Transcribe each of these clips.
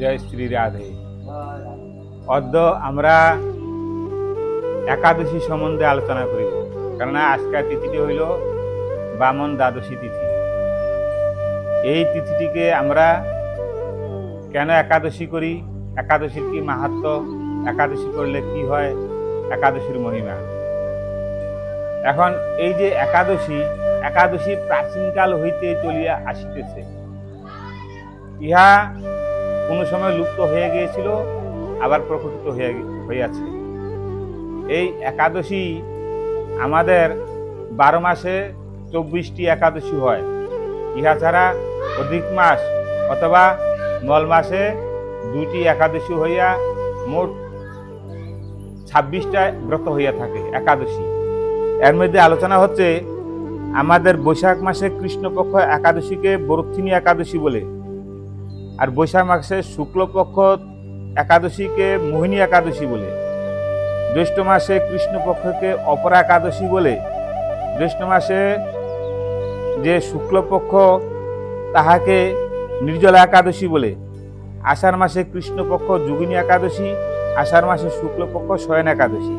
জয় শ্রী রাধে। অদ্য আমরা একাদশী সম্বন্ধে আলোচনা করিব কেননা আজকের তিথিটি হইল বামন দ্বাদশী তিথি। এই তিথিটিকে আমরা কেন একাদশী করি? একাদশীর কি মাহাত্ম? একাদশী করলে কি হয়? একাদশীর মহিমা। এখন এই যে একাদশী একাদশী প্রাচীনকাল হইতে চলিয়া আসিতেছে ইহা কোনো সময় লুপ্ত হয়ে গিয়েছিল, আবার প্রকটিত হয়ে হইয়াছে এই একাদশী আমাদের বারো মাসে চব্বিশটি একাদশী হয়। ইহা ছাড়া অধিক মাস অথবা নল মাসে দুইটি একাদশী হইয়া মোট ছাব্বিশটা ব্রত হইয়া থাকে একাদশী। এর মধ্যে আলোচনা হচ্ছে, আমাদের বৈশাখ মাসে কৃষ্ণপক্ষ একাদশীকে বরক্ষিণী একাদশী বলে। আর বৈশাখ মাসে শুক্লপক্ষ একাদশীকে মোহিনী একাদশী বলে। জ্যৈষ্ঠ মাসে কৃষ্ণপক্ষকে অপরা একাদশী বলে। জ্যৈষ্ঠ মাসে যে শুক্লপক্ষ তাহাকে নির্জলা একাদশী বলে। আষাঢ় মাসে কৃষ্ণপক্ষ যোগিনী একাদশী, আষাঢ় মাসে শুক্লপক্ষ শয়ন একাদশী।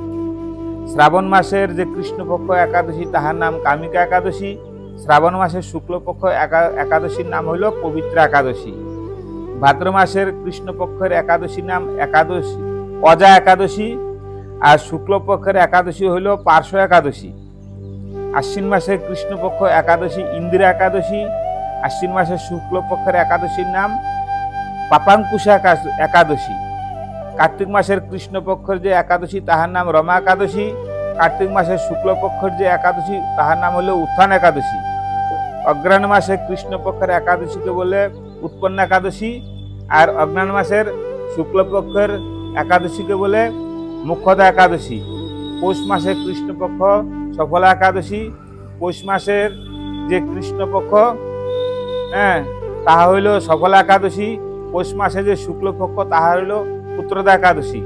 শ্রাবণ মাসের যে কৃষ্ণপক্ষ একাদশী, তাহার নাম কামিকা একাদশী। শ্রাবণ মাসের শুক্লপক্ষ একা- একাদশীর নাম হইল পবিত্র একাদশী। ভাদ্র মাসের কৃষ্ণপক্ষের একাদশীর নাম একাদশী, অজা একাদশী আর শুক্লপক্ষের একাদশী হইল পার্শ্ব একাদশী। আশ্বিন মাসের কৃষ্ণপক্ষ একাদশী ইন্দিরা একাদশী। আশ্বিন মাসের শুক্লপক্ষের একাদশীর নাম পাপাঙ্কুশা একা- একাদশী। কার্তিক মাসের কৃষ্ণপক্ষের যে একাদশী, তাহার নাম রমা একাদশী। কার্তিক মাসের শুক্লপক্ষের যে একাদশী, তাহার নাম হলো উত্থান একাদশী। অগ্রাণ মাসে কৃষ্ণপক্ষের একাদশীকে বলে উৎপন্ন একাদশী। আর অজ্ঞান মাসের শুক্লপক্ষের একাদশীকে বলে মুখ্যদা একাদশী। পৌষ মাসের কৃষ্ণপক্ষ সফলা একাদশী। পৌষ মাসের যে কৃষ্ণপক্ষ হ্যাঁ তাহা হইল সফলা একাদশী। পৌষ মাসে যে শুক্লপক্ষ, তাহা হইল পুত্রদা একাদশী।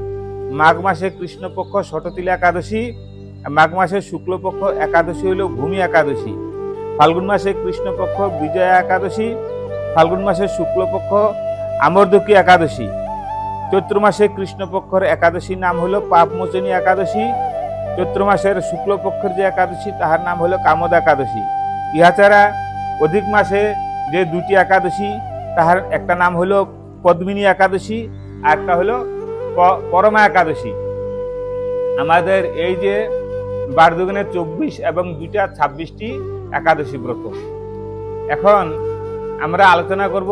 মাঘ মাসে কৃষ্ণপক্ষ শততিলা একাদশী। মাঘ মাসের শুক্লপক্ষ একাদশী হইল ভূমি একাদশী। ফাল্গুন মাসে কৃষ্ণপক্ষ বিজয়া একাদশী। ফাল্গুন মাসের শুক্লপক্ষ আমরদুকি একাদশী। চৈত্র মাসে কৃষ্ণপক্ষের একাদশীর নাম হলো পাপমোচনী একাদশী। চৈত্র মাসের শুক্লপক্ষের যে একাদশী, তাহার নাম হলো কামদ একাদশী। ইহা ছাড়া অধিক মাসে যে দুটি একাদশী, তাহার একটা নাম হলো পদ্মিনী একাদশী আর একটা হলো পরমা একাদশী। আমাদের এই যে বারদুগুনে চব্বিশ এবং দুইটা ছাব্বিশটি একাদশী ব্রত। এখন আমরা আলোচনা করব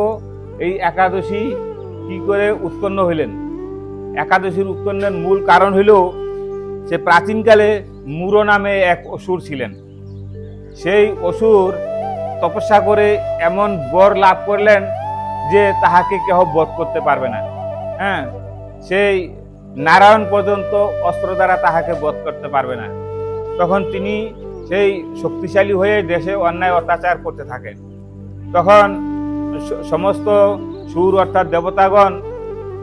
এই একাদশী কি করে উৎপন্ন হইলেন? একাদশীর উৎপন্নের মূল কারণ হইল সে প্রাচীনকালে মুরো নামে এক অসুর ছিলেন। সেই অসুর তপস্যা করে এমন বর লাভ করলেন যে তাহাকে কেহ বধ করতে পারবে না। হ্যাঁ সেই নারায়ণ পর্যন্ত অস্ত্র দ্বারা তাহাকে বধ করতে পারবে না। তখন তিনি সেই শক্তিশালী হয়ে দেশে অন্যায় অত্যাচার করতে থাকেন। তখন সমস্ত সুর অর্থাৎ দেবতাগণ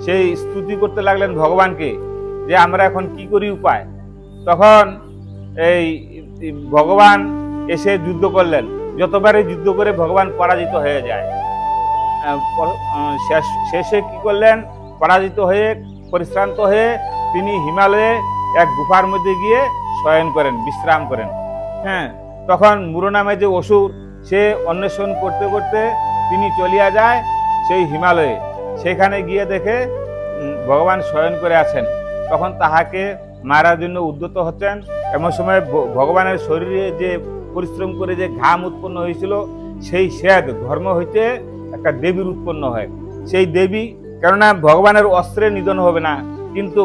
সেই স্তুতি করতে লাগলেন ভগবানকে যে আমরা এখন কি করি উপায়। তখন এই ভগবান এসে যুদ্ধ করলেন। যতবারই যুদ্ধ করে ভগবান পরাজিত হয়ে যায়। শেষে কি করলেন? পরাজিত হয়ে, পরিশ্রান্ত হয়ে তিনি হিমালয়ে এক গুফার মধ্যে গিয়ে শয়ন করেন, বিশ্রাম করেন। হ্যাঁ তখন মুরো নামে যে অসুর, সে অন্বেষণ করতে করতে তিনি চলিয়া যায় সেই হিমালয়ে। সেখানে গিয়ে দেখে ভগবান শয়ন করে আছেন। তখন তাহাকে মারার জন্য উদ্যত হচ্ছেন। এমন সময় ভগবানের শরীরে যে পরিশ্রম করে যে ঘাম উৎপন্ন হয়েছিল, সেই শ্বেত ধর্ম হইতে একটা দেবীর উৎপন্ন হয়। সেই দেবী, কেননা ভগবানের অস্ত্রে নিধন হবে না, কিন্তু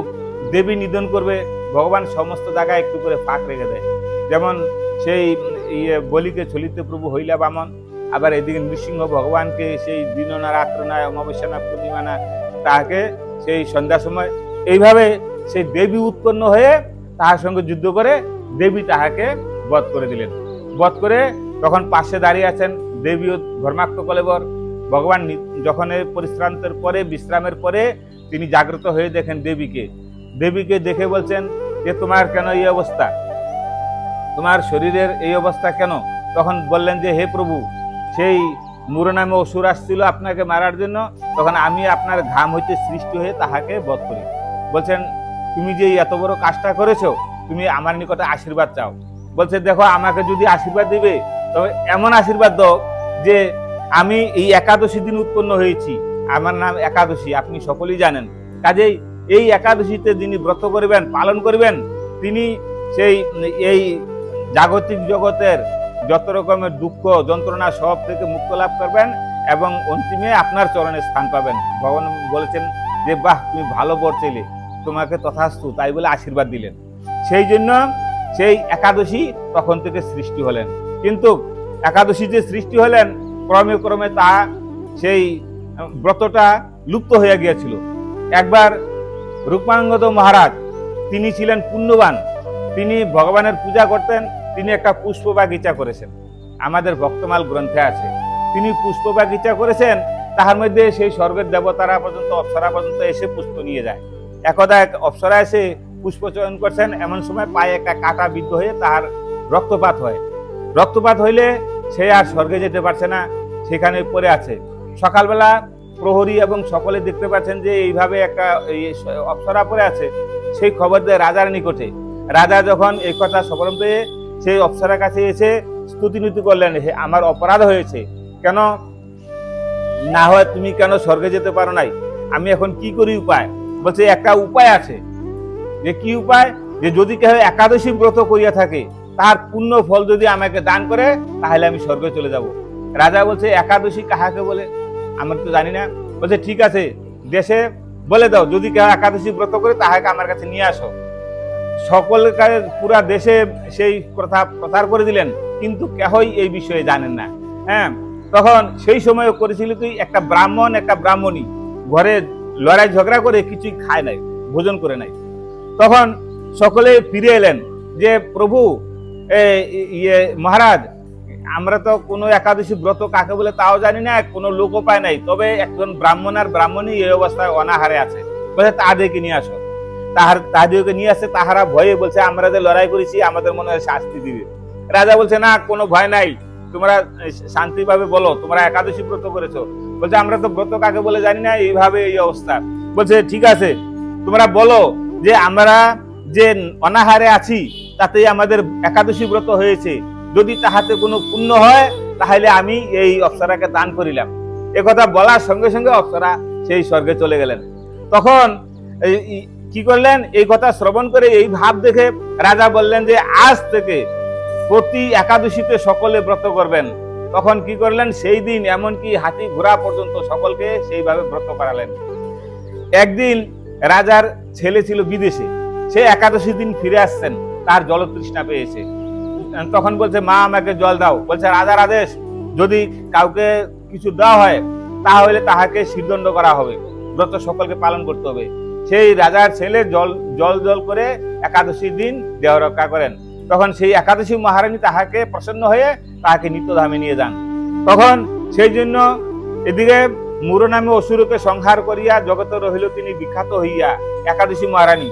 দেবী নিধন করবে, ভগবান সমস্ত জায়গায় একটু করে ফাঁক রেখে দেয়। যেমন সেই ইয়ে বলিকে চলিতে প্রভু হইলা বামন আবার এদিকে নৃসিংহ ভগবানকে সেই দিন না রাত্র না অমাবস্যা না পূর্ণিমা না তাহাকে সেই সন্ধ্যা সময় এইভাবে সেই দেবী উৎপন্ন হয়ে তাহার সঙ্গে যুদ্ধ করে দেবী তাহাকে বধ করে দিলেন। বধ করে তখন পাশে দাঁড়িয়ে আছেন দেবী ধর্মাক্ত কলেবর। ভগবান যখন পরিশ্রান্তের পরে, বিশ্রামের পরে তিনি জাগ্রত হয়ে দেখেন দেবীকে। দেবীকে দেখে বলছেন যে তোমার কেন এই অবস্থা? তোমার শরীরের এই অবস্থা কেন? তখন বললেন যে, হে প্রভু সেই মুর নামে অসুর আসছিল আপনাকে মারার জন্য, তখন আমি আপনার ঘাম হইতে সৃষ্টি হয়ে তাহাকে বধ করি। বলছেন, তুমি যে এত বড় কাজটা করেছ, তুমি আমার নিকটে আশীর্বাদ চাও। বলছে, দেখো, আমাকে যদি আশীর্বাদ দিবে, তবে এমন আশীর্বাদ দাও যে আমি এই একাদশী দিন উৎপন্ন হয়েছি। আমার নাম একাদশী, আপনি সকলেই জানেন। কাজেই এই একাদশীতে যিনি ব্রত করবেন, পালন করবেন, তিনি সেই, এই জাগতিক জগতের যত রকমের দুঃখ, যন্ত্রণা সব থেকে মুক্ত লাভ করবেন এবং অন্তিমে আপনার চরণে স্থান পাবেন। ভগবান বলেছেন যে, বাহ, তুমি ভালো বর তোমাকে তথাস্তু। তাই বলে আশীর্বাদ দিলেন। সেই জন্য সেই একাদশী তখন থেকে সৃষ্টি হলেন। কিন্তু একাদশী যে সৃষ্টি হলেন, ক্রমে ক্রমে তা সেই ব্রতটা লুপ্ত হয়ে গিয়েছিল। একবার রূপাঙ্গদ মহারাজ, তিনি ছিলেন পুণ্যবান। তিনি ভগবানের পূজা করতেন তিনি একটা পুষ্প বাগিচা করেছেন। আমাদের ভক্তমাল গ্রন্থে আছে, তিনি পুষ্প বাগিচা করেছেন, তাহার মধ্যে সেই স্বর্গের দেবতারা পর্যন্ত, অপ্সরা পর্যন্ত এসে পুষ্প নিয়ে যায়। একদা এক অপ্সরা এসে পুষ্প চয়ন করছেন, এমন সময় পায়ে একটা কাটা বিদ্ধ হয়ে তাহার রক্তপাত হয়। রক্তপাত হইলে সে আর স্বর্গে যেতে পারছে না, সেখানে পড়ে আছে। সকালবেলা প্রহরী এবং সকলে দেখতে পাচ্ছেন যে এইভাবে একটা অপ্সরা পড়ে আছে। সেই খবর দেয় রাজার নিকটে। রাজা যখন এই কথা সকলম পেয়ে সেই অপ্সরার কাছে এসে স্তুতিনুতি করলেন হে, আমার অপরাধ হয়েছে। কেন? না হয় তুমি কেন স্বর্গে যেতে পারো নাই? আমি এখন কি করি উপায়? বলছে, একটা উপায় আছে। যে কি উপায়? যে যদি কেউ একাদশী ব্রত করিয়া থাকে তার পূর্ণ ফল যদি আমাকে দান করে, তাহলে আমি স্বর্গে চলে যাব। রাজা বলছে, একাদশী কাহাকে বলে? আমার তো জানি না। বলছে, ঠিক আছে, দেশে বলে দাও, যদি কেউ একাদশী ব্রত করে, তাহাকে আমার কাছে নিয়ে আসো। সকলকে পুরা দেশে সেই কথা প্রচার করে দিলেন, কিন্তু কেহই এই বিষয়ে জানেন না। হ্যাঁ তখন সেই সময় করেছিল কি একটা ব্রাহ্মণ, একটা ব্রাহ্মণী। ঘরে লড়াই ঝগড়া করে কিছুই খায় নাই, ভোজন করে নাই। তখন সকলে ফিরে এলেন যে, প্রভু ইয়ে মহারাজ, আমরা তো কোনো একাদশী ব্রত কাকে বলে তাও জানি না, কোনো লোকও পায় নাই। তবে একজন ব্রাহ্মণ আর ব্রাহ্মণী এই অবস্থায় অনাহারে আছে। বলে তাদেরকে নিয়ে আসো। তাহার তাদেরকে নিয়ে আসছে তাহারা ভয়ে বলছে, আমরা যে লড়াই করেছি, আমাদের মনে হয় শাস্তি দিবে। রাজা বলছে, না, কোনো ভয় নাই। তোমরা শান্তিভাবে বলো, তোমরা একাদশী ব্রত করেছ। বলছে, আমরা তো ব্রত কাকে বলে জানি না, এইভাবে এই অবস্থা। বলছে, ঠিক আছে, তোমরা বলো যে আমরা যে অনাহারে আছি, তাতেই আমাদের একাদশী ব্রত হয়েছে। যদি তাহাতে কোনো পুণ্য হয়, তাহলে আমি এই অপ্সরাকে দান করিলাম। একথা বলার সঙ্গে সঙ্গে অপ্সরা সেই স্বর্গে চলে গেলেন। তখন কি করলেন? এই কথা শ্রবণ করে এই ভাব দেখে রাজা বললেন যে, আজ থেকে প্রতি একাদশীতে সকলে ব্রত করবেন। তখন কি করলেন? সেই দিন এমনকি হাতি ঘোড়া পর্যন্ত সকলকে সেইভাবে ব্রত করালেন। একদিন রাজার ছেলে ছিল বিদেশে। সে একাদশী দিন ফিরে আসছেন, তার জলতৃষ্ণা পেয়েছে। তখন বলছে, মা, আমাকে জল দাও। বলছে রাজার আদেশ যদি কাউকে কিছু দেওয়া হয়, তাহলে তাহাকে সিদ্ধণ্ড করা হবে। ব্রত সকলকে পালন করতে হবে। সেই রাজার ছেলে জল জল জল করে একাদশী দিন দেহ রক্ষা করেন। তখন সেই একাদশী মহারানী তাহাকে প্রসন্ন হয়ে তাহাকে নিত্যধামে নিয়ে যান। তখন সেই জন্য এদিকে মুর নামে অসুরকে সংহার করিয়া জগতে রহিল তিনি বিখ্যাত হইয়া একাদশী মহারানী।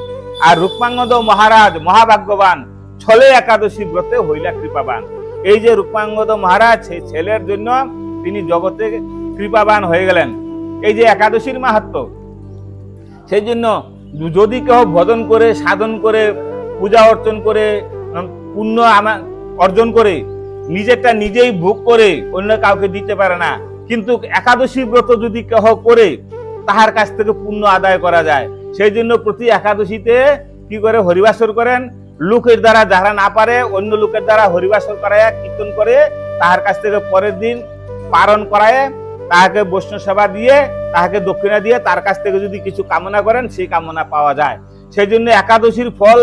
আর রূপাঙ্গদ মহারাজ মহাভাগ্যবান, ছলে একাদশী ব্রতে হইলা কৃপাবান। এই যে রূপাঙ্গদ মহারাজ, সেই ছেলের জন্য তিনি জগতে কৃপাবান হয়ে গেলেন। এই যে একাদশীর মাহাত্ম সেই জন্য যদি কেউ ভজন করে, সাধন করে, পূজা অর্চন করে পুণ্য অর্জন করে, নিজেরটা নিজেই ভোগ করে, অন্য কাউকে দিতে পারে না। কিন্তু একাদশী ব্রত যদি কেহ করে, তাহার কাছ থেকে পুণ্য আদায় করা যায়। সেই জন্য প্রতি একাদশীতে কি করে? হরিবাসর করেন। লোকের দ্বারা যারা না পারে, অন্য লোকের দ্বারা হরিবাসর করায় কীর্তন করে, তাহার কাছ থেকে পরের দিন পালন করায়। তাহাকে বৈষ্ণব সেবা দিয়ে, তাহাকে দক্ষিণা দিয়ে তার কাছ থেকে যদি কিছু কামনা করেন, সেই কামনা পাওয়া যায়। সেই জন্য একাদশীর ফল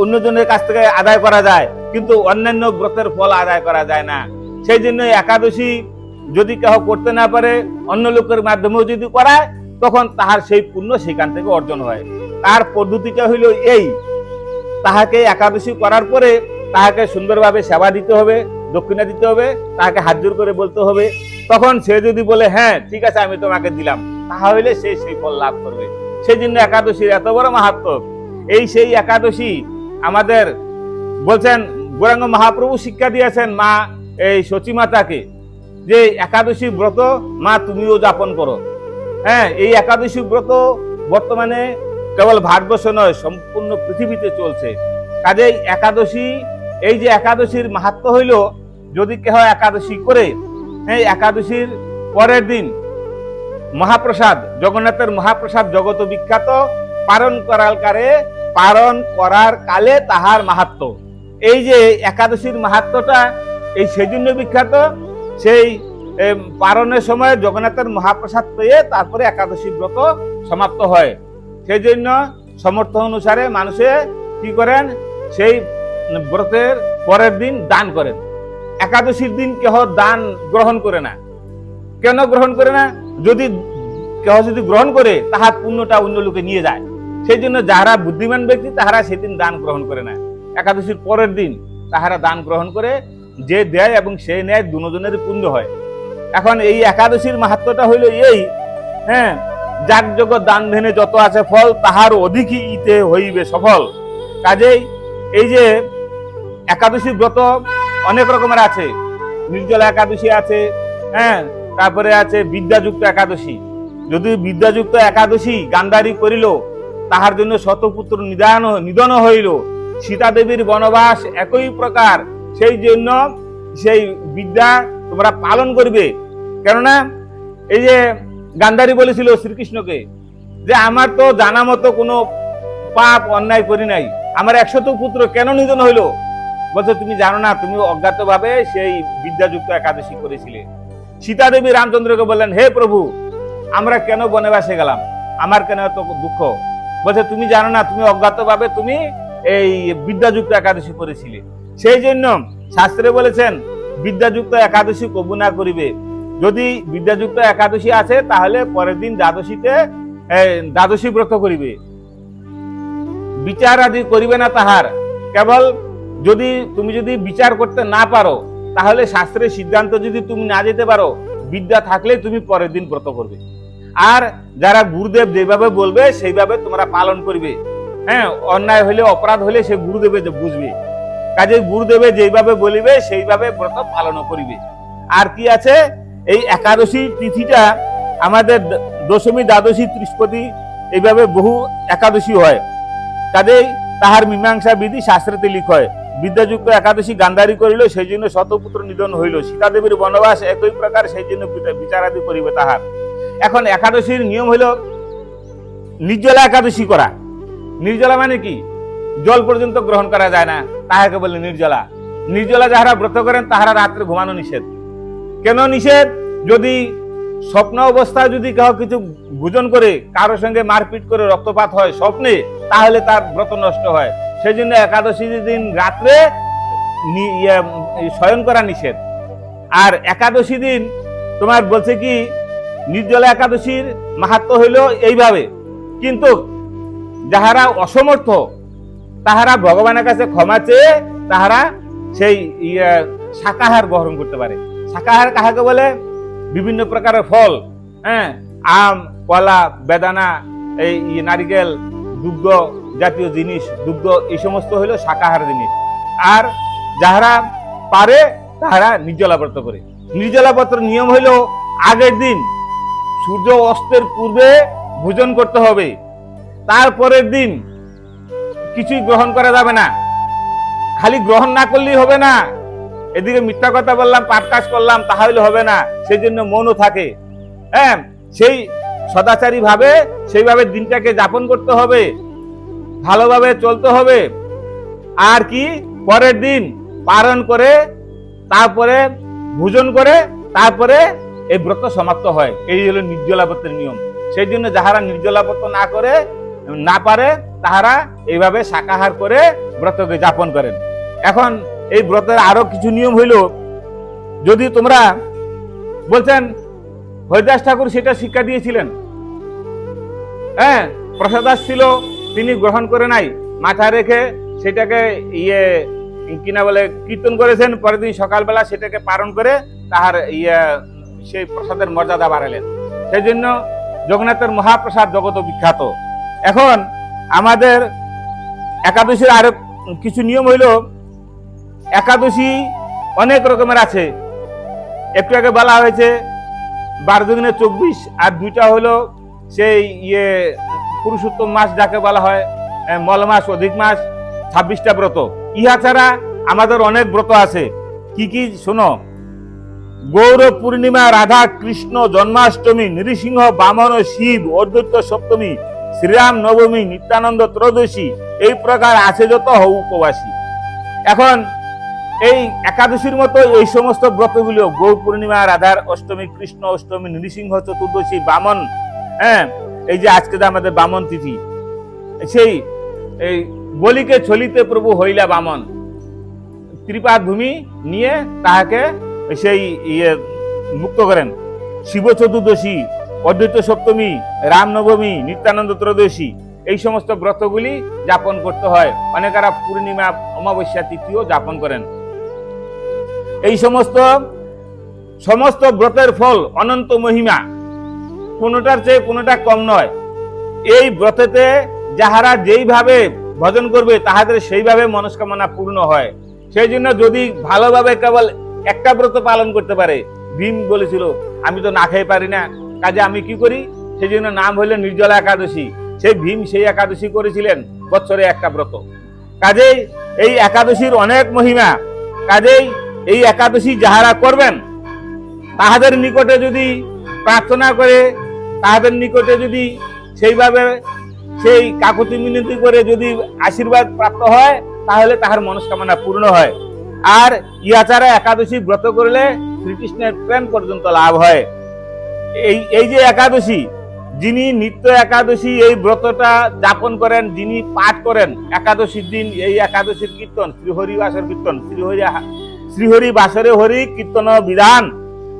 অন্যজনের কাছ থেকে আদায় করা যায়, কিন্তু অন্যান্য ব্রতের ফল আদায় করা যায় না। সেই জন্য একাদশী যদি কেহ করতে না পারে, অন্য লোকের মাধ্যমেও যদি করায়, তখন তাহার সেই পুণ্য সেখান থেকে অর্জন হয়। তার পদ্ধতিটা হইল এই। তাহাকে একাদশী করার পরে তাহাকে সুন্দরভাবে সেবা দিতে হবে। দক্ষিণা দিতে হবে, তাকে হাত জোর করে বলতে হবে। তখন সে যদি বলে হ্যাঁ ঠিক আছে, আমি তোমাকে দিলাম। তাহলে সে সেই ফল লাভ করবে। সেই জন্য একাদশীর এত বড় মাহাত্ম। এই সেই একাদশী আমাদের বলছেন, গৌরাঙ্গ মহাপ্রভু শিক্ষা দিয়েছেন মা, এই সচিমাতাকে যে একাদশী ব্রত, মা, তুমিও যাপন করো। হ্যাঁ এই একাদশী ব্রত বর্তমানে কেবল ভারতবর্ষ নয়, সম্পূর্ণ পৃথিবীতে চলছে। কাজেই একাদশী, এই যে একাদশীর মাহাত্ম হইল যদি কেহ একাদশী করে হ্যাঁ একাদশীর পরের দিন মহাপ্রসাদ, জগন্নাথের মহাপ্রসাদ জগত বিখ্যাত, পালন করার কারে পালন করার কালে তাহার মাহাত্ম। এই যে একাদশীর মাহাত্মটা, এই সেজন্য বিখ্যাত, সেই পালনের সময় জগন্নাথের মহাপ্রসাদ পেয়ে তারপরে একাদশী ব্রত সমাপ্ত হয়। সেই জন্য সমর্থ অনুসারে মানুষে কি করেন, সেই ব্রতের পরের দিন দান করেন। একাদশীর দিন কেহ দান গ্রহণ করে না। কেন গ্রহণ করে না? যদি কেহ যদি গ্রহণ করে তাহার পুণ্যটা অন্য লোকে নিয়ে যায়। সেই জন্য যাহারা বুদ্ধিমান ব্যক্তি, তাহারা সেদিন দান গ্রহণ করে না। একাদশীর পরের দিন তাহারা দান গ্রহণ করে, যে দেয় এবং সে নেয় দুজনের পুণ্য হয়। এখন এই একাদশীর মাহাত্মটা হইল এই হ্যাঁ যাগ জগৎ দান ধেনে যত আছে ফল, তাহার অধিকই ইতে হইবে সফল। কাজেই এই যে একাদশী ব্রত অনেক রকমের আছে। নির্জলা একাদশী আছে হ্যাঁ? তারপরে আছে বিদ্যাযুক্ত একাদশী। যদি বিদ্যাযুক্ত একাদশী গান্ধারী করিল, তাহার জন্য শতপুত্র নিদান নিধন হইল। সীতা দেবীর বনবাস একই প্রকার। সেই জন্য সেই বিদ্যা তোমরা পালন করবে। কেননা, এই যে গান্ধারী বলেছিল শ্রীকৃষ্ণকে যে, আমার তো জানা মতো কোনো পাপ অন্যায় করি নাই। আমার একশত পুত্র কেন নিধন হইল? বলছে, তুমি জানো না, তুমি অজ্ঞাতভাবে সেই বিদ্যাযুক্ত একাদশী করেছিলে। সীতা দেবী রামচন্দ্রকে বললেন, হে প্রভু, আমরা কেন বনবাসে গেলাম? আমার কেন এত দুঃখ? বলছে, তুমি জানো না, তুমি অজ্ঞাতভাবে তুমি এই বিদ্যাযুক্ত একাদশী করেছিলে। সেই জন্য শাস্ত্রে বলেছেন, বিদ্যাযুক্ত একাদশী কবু না করিবে। যদি বিদ্যাযুক্ত একাদশী আছে, তাহলে পরের দিন দ্বাদশীতে দ্বাদশী ব্রত করিবে। বিচার আদি করিবে না তাহার। কেবল যদি তুমি যদি বিচার করতে না পারো, তাহলে শাস্ত্রের সিদ্ধান্ত যদি তুমি না যেতে পারো, বিদ্যা থাকলে তুমি পরের দিন ব্রত করবে। আর যারা গুরুদেব যেভাবে বলবে, সেইভাবে তোমরা পালন করবে। হ্যাঁ অন্যায় হলে, অপরাধ হলে সে গুরুদেবে বুঝবে। কাজে গুরুদেবে যেইভাবে বলিবে, সেইভাবে ব্রত পালন করিবে। আর কি আছে? এই একাদশী তিথিটা আমাদের দশমী, দ্বাদশী ত্রিস্পতি এইভাবে বহু একাদশী হয়। কাজেই তাহার মীমাংসা বিধি শাস্ত্রেতে লিখ হয়। বিদ্যাযুক্ত একাদশী গান্ধারী করিল, সেই জন্য শতপুত্র নিধন হইল। সীতাদেবীর বনবাস একই প্রকার, সেই জন্য বিচা- বিচারাদি করিবে তাহার। এখন একাদশীর নিয়ম হইল নির্জলা একাদশী করা। নির্জলা মানে কি? জল পর্যন্ত গ্রহণ করা যায় না, তাহাকে বলে নির্জলা। নির্জলা যাহারা ব্রত করেন, তাহারা রাত্রে ঘুমানো নিষেধ। কেন নিষেধ? যদি স্বপ্ন অবস্থায় যদি কেউ কিছু ভোজন করে কারোর সঙ্গে মারপিট করে রক্তপাত হয়, স্বপ্নে, তাহলে তার ব্রত নষ্ট হয়। সেই জন্য একাদশী দিন রাত্রে ইয়ে, শয়ন করা নিষেধ। আর একাদশী দিন তোমার বলছে কি নির্জলা একাদশীর মাহাত্ম হইল এইভাবে। কিন্তু যাহারা অসমর্থ তাহারা ভগবানের কাছে ক্ষমা চেয়ে তাহারা সেই ইয়ে, শাকাহার গ্রহণ করতে পারে। শাকাহার কাহাকে বলে? বিভিন্ন প্রকারের ফল হ্যাঁ? আম কলা বেদানা এই ই নারিকেল দুগ্ধ জাতীয় জিনিস, দুগ্ধ, এই সমস্ত হইল শাকাহার জিনিস। আর যাহারা পারে, তাহারা নির্জলা ব্রত করে। নির্জলা ব্রতর নিয়ম হইল আগের দিন সূর্য অস্তের পূর্বে ভোজন করতে হবে। তারপরের দিন কিছুই গ্রহণ করা যাবে না। খালি গ্রহণ না করলেই হবে না। এদিকে মিথ্যা কথা বললাম, পাপ কাজ করলাম, তাহলে হবে না। সেই জন্য মনও থাকে। হ্যাঁ সেই সদাচারী ভাবে সেইভাবে দিনটাকে যাপন করতে হবে। ভালোভাবে চলতে হবে। আর কি? পরের দিন পালন করে, তারপরে ভোজন করে, তারপরে এই ব্রত সমাপ্ত হয়। এই হলো নির্জলা নিয়ম। সেই জন্য যাহারা নির্জলা ব্রত না করে, না পারে, তাহারা এইভাবে শাকাহার করে ব্রতকে যাপন করেন। এখন এই ব্রতের আরও কিছু নিয়ম হইল। যদি তোমরা বলছেন, হরিদাস ঠাকুর সেটা শিক্ষা দিয়েছিলেন? হ্যাঁ প্রসাদাস ছিল তিনি গ্রহণ করে নাই মাথা রেখে সেটাকে ইয়ে কিনা বলে কীর্তন করেছেন, পরের দিন সকালবেলা সেটাকে পালন করে তাহার ইয়ে সেই প্রসাদের মর্যাদা বাড়ালেন। সেই জন্য জগন্নাথের মহাপ্রসাদ জগত বিখ্যাত। এখন আমাদের একাদশীর আরও কিছু নিয়ম হইল, একাদশী অনেক রকমের আছে। একটু আগে বলা হয়েছে, বারো দুগুণে চব্বিশ আর দুইটা হলো সেই ইয়ে পুরুষোত্তম মাস যাকে বলা হয় মল মাস, অধিক মাস, ছাব্বিশটা ব্রত। ইহা ছাড়া আমাদের অনেক ব্রত আছে। কি কি? শোনো। গৌর পূর্ণিমা, রাধা কৃষ্ণ, জন্মাষ্টমী, নৃসিংহ, বামন, শিব, অদ্বৈত সপ্তমী, শ্রীরাম নবমী, নিত্যানন্দ ত্রয়োদশী, এই প্রকার আছে যত হউ উপবাসী। এখন এই একাদশীর মতো এই সমস্ত ব্রতগুলো গৌর পূর্ণিমা, রাধার অষ্টমী, কৃষ্ণ অষ্টমী, নৃসিংহ চতুর্দশী, বামন হ্যাঁ এই যে আজকে আমাদের বামন তিথি, সেই, এই বলিকে ছলিতে প্রভু হইলা বামন। ত্রিপাদ ভূমি নিয়ে তাহাকে সেই ইয়ে মুক্ত করেন। শিব চতুর্দশী, অদ্বৈত সপ্তমী, রামনবমী, নিত্যানন্দ ত্রয়োদশী, এই সমস্ত ব্রতগুলি যাপন করতে হয়। অনেকেরা পূর্ণিমা, অমাবস্যা তিথিও যাপন করেন। এই সমস্ত সমস্ত ব্রতের ফল অনন্ত মহিমা। কোনোটার চেয়ে কোনোটা কম নয়। এই ব্রতেতে যাহারা যেইভাবে ভজন করবে, তাহাদের সেইভাবে মনস্কামনা পূর্ণ হয়। সেই জন্য যদি ভালোভাবে কেবল একটা ব্রত পালন করতে পারে, ভীম বলেছিল, আমি তো না খেয়ে পারি না। কাজে আমি কি করি? সেই জন্য নাম হইল নির্জলা একাদশী। সেই ভীম সেই একাদশী করেছিলেন বছরে একটা ব্রত। কাজেই এই একাদশীর অনেক মহিমা। কাজেই এই একাদশী যাহারা করবেন, তাহাদের নিকটে যদি প্রার্থনা করে তাহাদের নিকটে যদি সেইভাবে সেই কাকুতি মিনতি করে যদি আশীর্বাদ প্রাপ্ত হয়, তাহলে তাহার মনস্কামনা পূর্ণ হয়। আর ইয়াচারা একাদশী ব্রত করলে শ্রীকৃষ্ণের প্রেম পর্যন্ত লাভ হয়। এই এই যে একাদশী, যিনি নিত্য একাদশী এই ব্রতটা যাপন করেন, যিনি পাঠ করেন, একাদশীর দিন এই একাদশীর কীর্তন শ্রীহরি বাসর কীর্তন শ্রীহরি শ্রীহরি বাসরে হরি কীর্তন বিধান,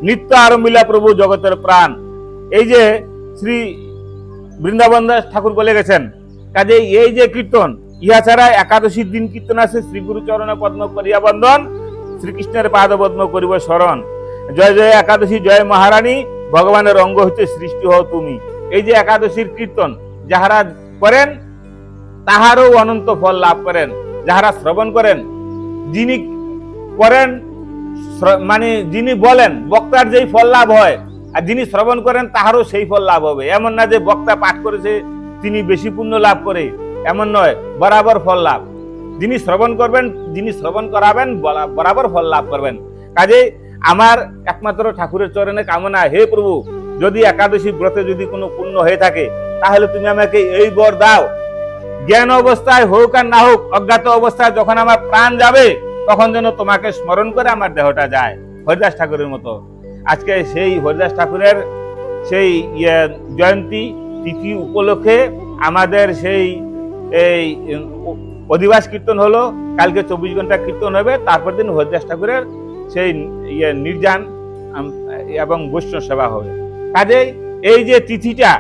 নিত্য আরম্ভিলা প্রভু জগতের প্রাণ। এই যে শ্রী বৃন্দাবন দাস ঠাকুর বলে গেছেন কাজে এই যে কীর্তন, ইহা ছাড়া একাদশীর দিন কীর্তন আছে শ্রী গুরু চরণে পদ্ম করিয়া বন্দন শ্রীকৃষ্ণের পাদ পদ্ম করিব স্মরণ। জয় জয় একাদশী, জয় মহারানী, ভগবানের অঙ্গ হইতে সৃষ্টি হও তুমি। এই যে একাদশীর কীর্তন, যাহারা করেন, তাহারও অনন্ত ফল লাভ করেন। যাহারা শ্রবণ করেন, যিনি করেন মানে যিনি বলেন, বক্তার যেই ফল লাভ হয় আর যিনি শ্রবণ করেন, তাহারও সেই ফল লাভ হবে। এমন না যে বক্তা পাঠ করেছে, তিনি বেশি পুণ্য লাভ করে। এমন নয়, বরাবর ফল লাভ। যিনি শ্রবণ করবেন, যিনি শ্রবণ করাবেন বরাবর ফল লাভ করবেন। কাজে আমার একমাত্র ঠাকুরের চরণে কামনা, হে প্রভু, যদি একাদশী ব্রতে যদি কোনো পুণ্য হয়ে থাকে, তাহলে তুমি আমাকে এই বর দাও। জ্ঞান অবস্থায় হোক আর না হোক, অজ্ঞাত অবস্থায় যখন আমার প্রাণ যাবে, তখন যেন তোমাকে স্মরণ করে আমার দেহটা যায়। হরিদাস ঠাকুরের মতো। আজকে সেই হরিদাস ঠাকুরের সেই ইয়ে জয়ন্তী তিথি উপলক্ষে আমাদের সেই এই অধিবাস কীর্তন হলো। কালকে চব্বিশ ঘণ্টা কীর্তন হবে। তারপর দিন হরিদাস ঠাকুরের সেই ইয়ে নির্যান এবং বৈষ্ণব সেবা হবে। কাজেই এই যে তিথিটা,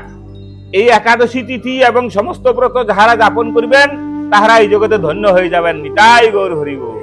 এই একাদশী তিথি এবং সমস্ত ব্রত যাহারা যাপন করিবেন, তাহারা এই জগতে ধন্য হয়ে যাবেন। নিতাই গৌর হরিগৌর